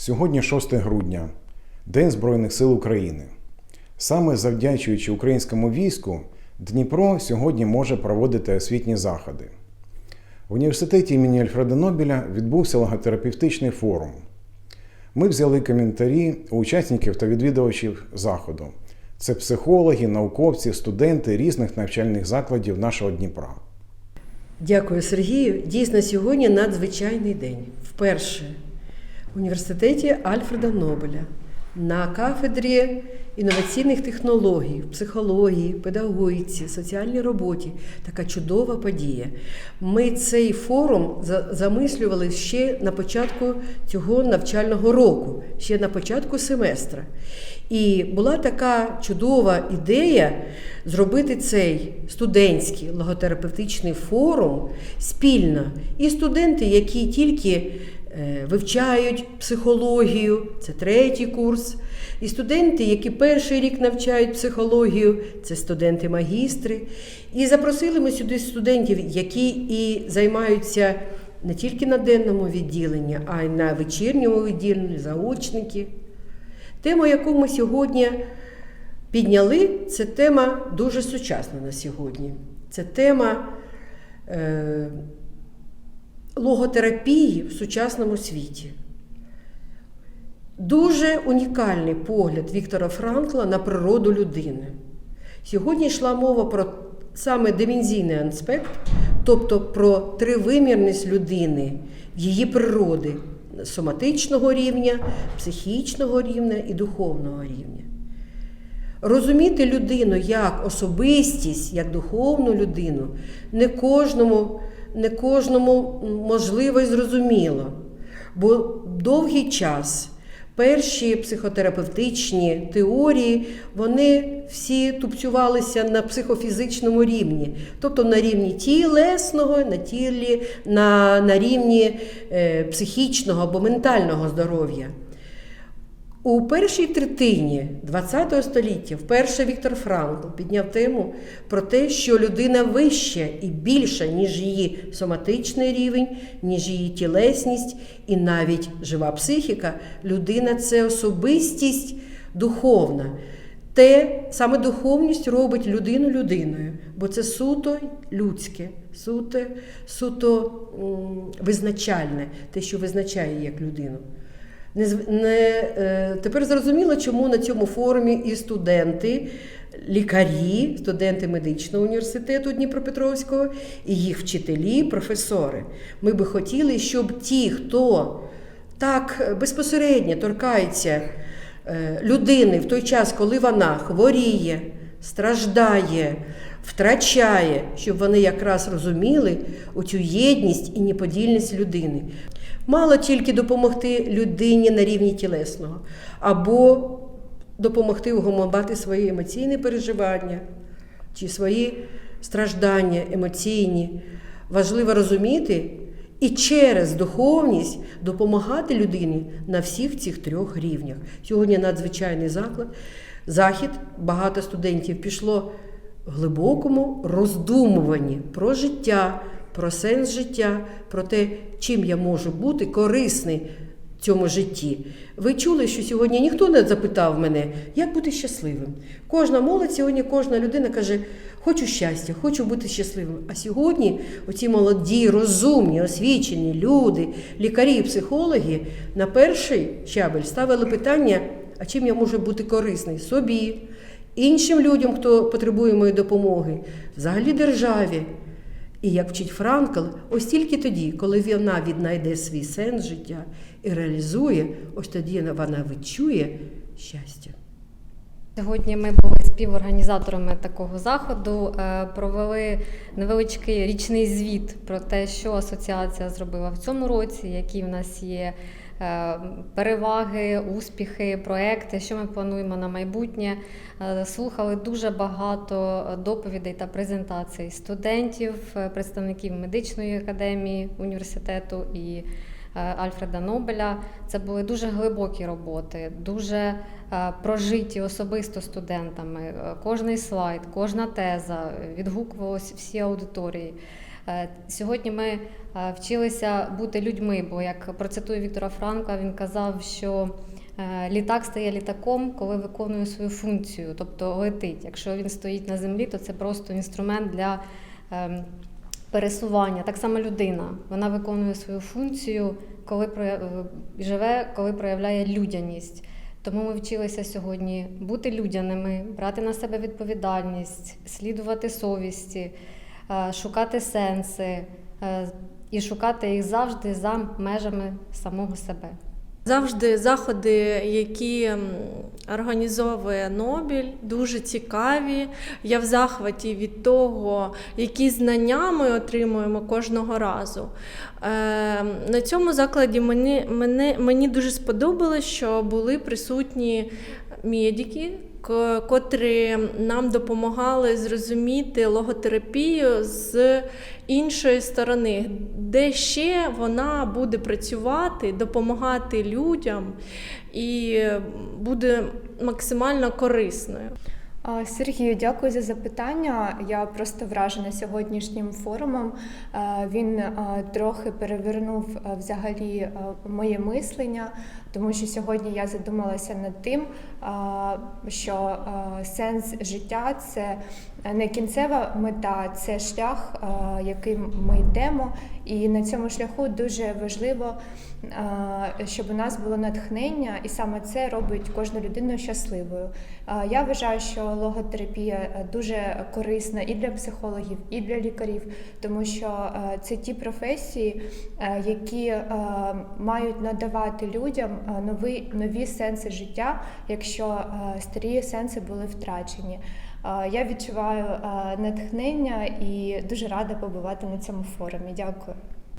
Сьогодні 6 грудня, День Збройних сил України. Саме завдячуючи українському війську, Дніпро сьогодні може проводити освітні заходи. В університеті імені Альфреда Нобеля відбувся логотерапевтичний форум. Ми взяли коментарі у учасників та відвідувачів заходу. Це психологи, науковці, студенти різних навчальних закладів нашого Дніпра. Дякую, Сергію. Дійсно, сьогодні надзвичайний день. Вперше університеті Альфреда Нобеля на кафедрі інноваційних технологій, психології, педагогіці, соціальній роботі така чудова подія. Ми цей форум замислювали ще на початку цього навчального року, ще на початку семестра. І була така чудова ідея зробити цей студентський логотерапевтичний форум спільно. І студенти, які тільки е, вивчають психологію, це третій курс. І студенти, які перший рік навчають психологію, це студенти-магістри. І запросили ми сюди студентів, які і займаються не тільки на денному відділенні, а й на вечірньому відділенні, заочники. Тема, яку ми сьогодні підняли, це тема дуже сучасна на сьогодні. Це тема е, логотерапії в сучасному світі. Дуже унікальний погляд Віктора Франкла на природу людини. Сьогодні йшла мова про саме димензійний аспект, тобто про тривимірність людини, її природи соматичного рівня, психічного рівня і духовного рівня. Розуміти людину як особистість, як духовну людину не кожному, не кожному можливо і зрозуміло. Бо довгий час перші психотерапевтичні теорії, вони всі тупцювалися на психофізичному рівні, тобто на рівні тілесного, на тілі, на, на рівні е, психічного або ментального здоров'я. У першій третині ХХ століття вперше Віктор Франкл підняв тему про те, що людина вища і більша, ніж її соматичний рівень, ніж її тілесність і навіть жива психіка. Людина це особистість духовна. Те саме духовність робить людину людиною, бо це суто людське, суто, суто визначальне, те, що визначає як людину. Не, не, е, тепер зрозуміло, чому на цьому форумі і студенти, лікарі, студенти медичного університету Дніпропетровського, і їх вчителі, професори. Ми би хотіли, щоб ті, хто так безпосередньо торкається е, людини в той час, коли вона хворіє, страждає, втрачає, щоб вони якраз розуміли оцю єдність і неподільність людини. Мало тільки допомогти людині на рівні тілесного, або допомогти угомобати свої емоційні переживання чи свої страждання емоційні. Важливо розуміти і через духовність допомагати людині на всіх цих трьох рівнях. Сьогодні надзвичайний заклад. Захід, багато студентів пішло в глибокому роздумуванні про життя, про сенс життя, про те, чим я можу бути корисний в цьому житті. Ви чули, що сьогодні ніхто не запитав мене, як бути щасливим. Кожна молодь сьогодні, кожна людина каже, хочу щастя, хочу бути щасливим. А сьогодні оці молоді, розумні, освічені люди, лікарі і психологи на перший щабель ставили питання, а чим я можу бути корисний собі, іншим людям, хто потребує моєї допомоги, взагалі державі. І як вчить Франкл, ось тільки тоді, коли вона віднайде свій сенс життя і реалізує, ось тоді вона відчує щастя. Сьогодні ми були співорганізаторами такого заходу, е, провели невеличкий річний звіт про те, що асоціація зробила в цьому році, які в нас є переваги, успіхи, проекти, що ми плануємо на майбутнє. Е, Слухали дуже багато доповідей та презентацій студентів, е, представників медичної академії університету і е, Альфреда Нобеля. Це були дуже глибокі роботи, дуже е, прожиті особисто студентами. Е, Кожний слайд, кожна теза е, відгукувалась всі аудиторії. Е, Сьогодні ми е, вчилися бути людьми, бо як процитую Віктора Франка, він казав, що е, літак стає літаком, коли виконує свою функцію, тобто летить. Якщо він стоїть на землі, то це просто інструмент для ем, пересування. Так само людина. Вона виконує свою функцію, коли живе, коли проявляє людяність. Тому ми вчилися сьогодні бути людяними, брати на себе відповідальність, слідувати совісті, шукати сенси е, і шукати їх завжди за межами самого себе. Завжди заходи, які організовує Нобіль, дуже цікаві. Я в захваті від того, які знання ми отримуємо кожного разу. Е, на цьому закладі мені, мене, мені дуже сподобалось, що були присутні медики, котрі нам допомагали зрозуміти логотерапію з іншої сторони, де ще вона буде працювати, допомагати людям і буде максимально корисною. Сергію, дякую за запитання. Я просто вражена сьогоднішнім форумом. Е, Він е, трохи перевернув е, взагалі моє мислення, тому що сьогодні я задумалася над тим, що сенс життя це не кінцева мета, це шлях, яким ми йдемо. І на цьому шляху дуже важливо, щоб у нас було натхнення, і саме це робить кожну людину щасливою. Я вважаю, що логотерапія дуже корисна і для психологів, і для лікарів, тому що це ті професії, які мають надавати людям нові, нові сенси життя, якщо е, старі сенси були втрачені. Е, Я відчуваю е, натхнення і дуже рада побувати на цьому форумі. Дякую.